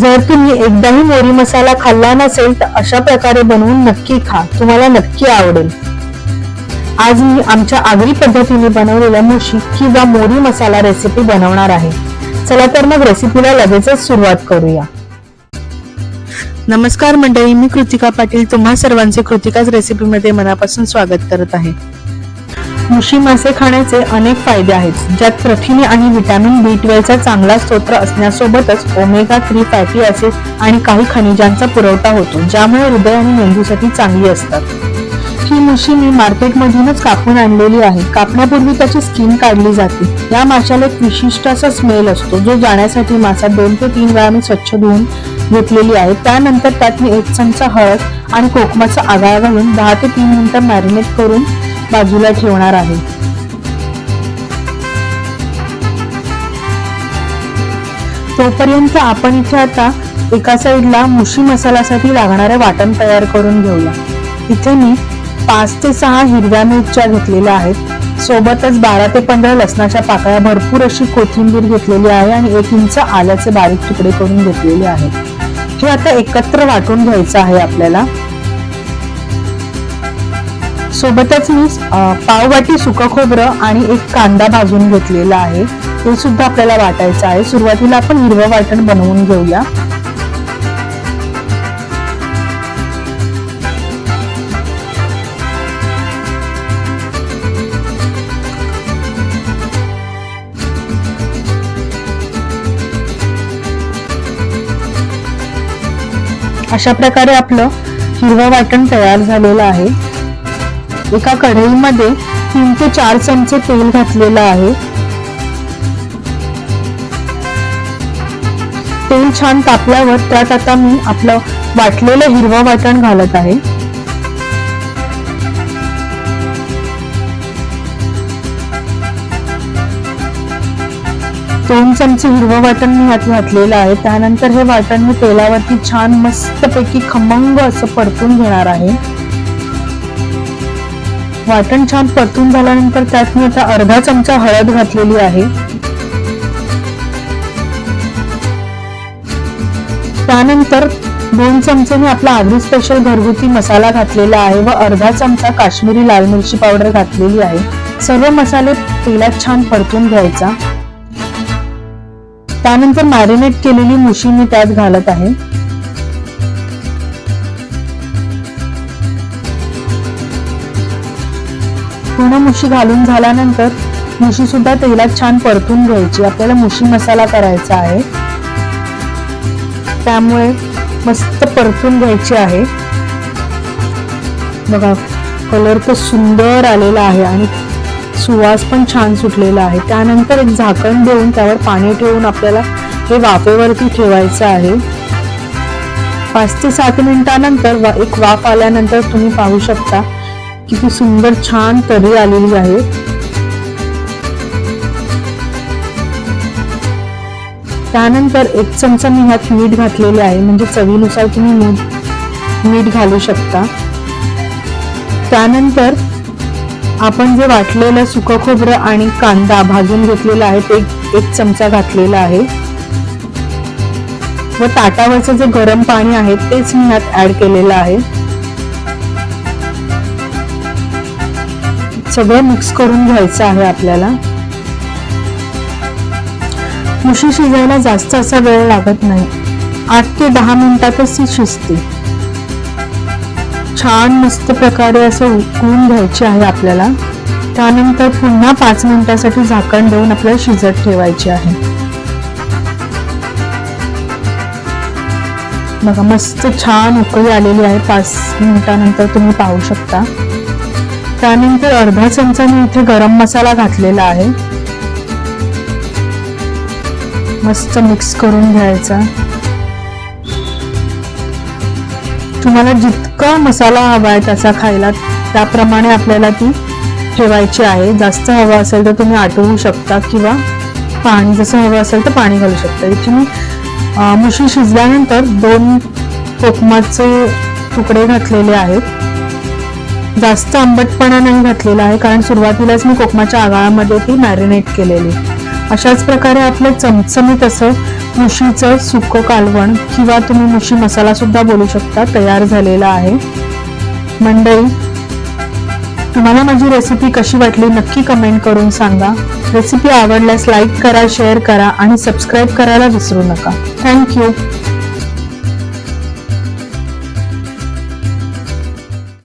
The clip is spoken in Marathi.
जर तुम्ही एकदाही मोरी मसाला खाल्ला नसेल तर अशा प्रकारे बनवून नक्की खा. तुम्हाला नक्की आवडेल. आज मी आमच्या आगरी पद्धतीने बनवलेल्या मुशी किंवा मोरी मसाला रेसिपी बनवणार आहे. चला तर मग रेसिपीला लगेचच सुरुवात करूया. नमस्कार मंडळी मी कृतिका पाटील. तुम्हा सर्वांचे कृतिकाच रेसिपीमध्ये मनापासून स्वागत करत आहे. मुशी मासे खाण्याचे अनेक फायदे आहेत ज्यात प्रथिने आणि व्हिटॅमिन बी ट्वेल्वचा चांगला स्रोत असण्यासोबतच ओमेगा थ्री फॅटी ऍसिड आणि काही खनिजांचा पुरवठा होतो ज्यामुळे हृदय आणि मेंदूसाठी चांगली असतात. ही मुशी मी मार्केटमधूनच कापून आणलेली आहे. कापण्यापूर्वी त्याची स्किन काढली जाते. या माशाला एक विशिष्ट असा स्मेल असतो जो जाण्यासाठी मासा दोन ते तीन वेळा मी स्वच्छ धुवून घेतलेली आहे. त्यानंतर त्यात मी एक चमचा हळद आणि कोकमाचा आगाळ घालून दहा ते तीन मिनिटं मॅरिनेट करून बाजूला ठेवणार आहे. तोपर्यंत आपण इथे आता एका साईडला मुशी मसाल्यासाठी लागणारे वाटण तयार करून घेऊया. इथे मी पाच ते सहा हिरव्या मिरच्या घेतलेल्या आहेत. सोबतच बारा ते पंधरा लसणाच्या पाकळ्या भरपूर अशी कोथिंबीर घेतलेली आहे आणि एक इंच आल्याचे बारीक तुकडे करून घेतलेले आहेत. हे आता एकत्र वाटून घ्यायचं आहे आपल्याला. सोबतच मी अं, पाववाटी सुकं खोबरं आणि एक कांदा भाजून घेतलेला आहे. ते सुद्धा आपल्याला वाटायचं आहे. सुरुवातीला आपण हिरवं वाटण बनवून घेऊया. अशा प्रकारे आपलं हिरवं वाटण तयार झालेलं आहे. एका कढईमध्ये तीन ते चार चमचे तेल घातलेलं आहे. तेल छान तापल्यावर त्यात आता मी आपलं वाटलेलं हिरवं वाटण घालत आहे. दोन चमचे हिरवं वाटण मी यात घातलेलं आहे. त्यानंतर हे वाटण मी तेलावरती छान मस्तपैकी खमंग असं परतून घेणार आहे. वाटण छान परतून झाल्यानंतर त्यात मी आता अर्धा चमचा हळद घातलेली आहे. त्यानंतर दोन चमचे मी आपला आगरी स्पेशल घरगुती मसाला घातलेला आहे व अर्धा चमचा काश्मीरी लाल मिरची पावडर घातलेली आहे. सर्व मसाले तेलात छान परतून घ्यायचा. त्यानंतर मॅरिनेट केलेली मुशी मी त्यात घालत आहे. पूर्ण मुशी घालून झाल्यानंतर मुशी सुद्धा तेलात छान परतून घ्यायची. आपल्याला मुशी मसाला करायचा आहे. त्यामुळे मस्त परतून घ्यायची आहे. बघा कलर तर सुंदर आलेला आहे आणि सुवास पण छान सुटलेला आहे. त्यानंतर एक झाकण देऊन त्यावर पाणी ठेवून आपल्याला हे वाफेवरती ठेवायचं आहे. पाच ते सात मिनिटानंतर वा- एक वाफ आल्यानंतर तुम्ही पाहू शकता. किती सुंदर छान तरी आलेली आहे. त्यानंतर एक चमचा मी ह्यात मीठ घातलेले आहे. म्हणजे चवीनुसार तुम्ही मीठ मीठ घालू शकता. त्यानंतर आपण जे वाटलेलं सुकं खोबरं आणि कांदा भाजून घेतलेला आहे ते एक चमचा घातलेला आहे. व ताटावरचं जे गरम पाणी आहे तेच मी ह्यात ऍड केलेलं आहे. सगळं मिक्स करून घ्यायचं आहे आपल्याला. मुशी शिजायला जास्त असा वेळ लागत नाही. आठ ते दहा मिनिटातच ती शिजते. छान मस्त प्रकारे असं उकळून घ्यायची आहे आपल्याला. त्यानंतर पुन्हा पाच मिनिटासाठी झाकण देऊन आपल्याला शिजत ठेवायची आहे. बघा मस्त छान उकळी आलेली आहे. पाच मिनिटानंतर तुम्ही पाहू शकता. त्यानंतर अर्धा चमचा मी इथे गरम मसाला घातलेला आहे. मस्त मिक्स करून घ्यायचा. तुम्हाला जितका मसाला हवा आहे तसा खायला त्याप्रमाणे आपल्याला ती ठेवायची आहे. जास्त हवा असेल तर तुम्ही आटवू शकता किंवा पाणी जसं हवं असेल तर पाणी घालू शकता. इथे मी मुशी शिजल्यानंतर दोन कोकमाचे तुकडे घातलेले आहेत. जास्त आंबटपणा नाही घातलेला आहे कारण सुरुवातीलाच मी कोकमाच्या आगाळामध्ये ती मॅरिनेट केलेली. अशाच प्रकारे आपलं चमचमीत असं मुशीचं सुकं कालवण किंवा तुम्ही मुशी मसाला सुद्धा बोलू शकता तयार झालेला आहे. मंडळी तुम्हाला माझी रेसिपी कशी वाटली नक्की कमेंट करून सांगा. रेसिपी आवडल्यास लाईक करा शेअर करा आणि सबस्क्राईब करायला विसरू नका. थँक्यू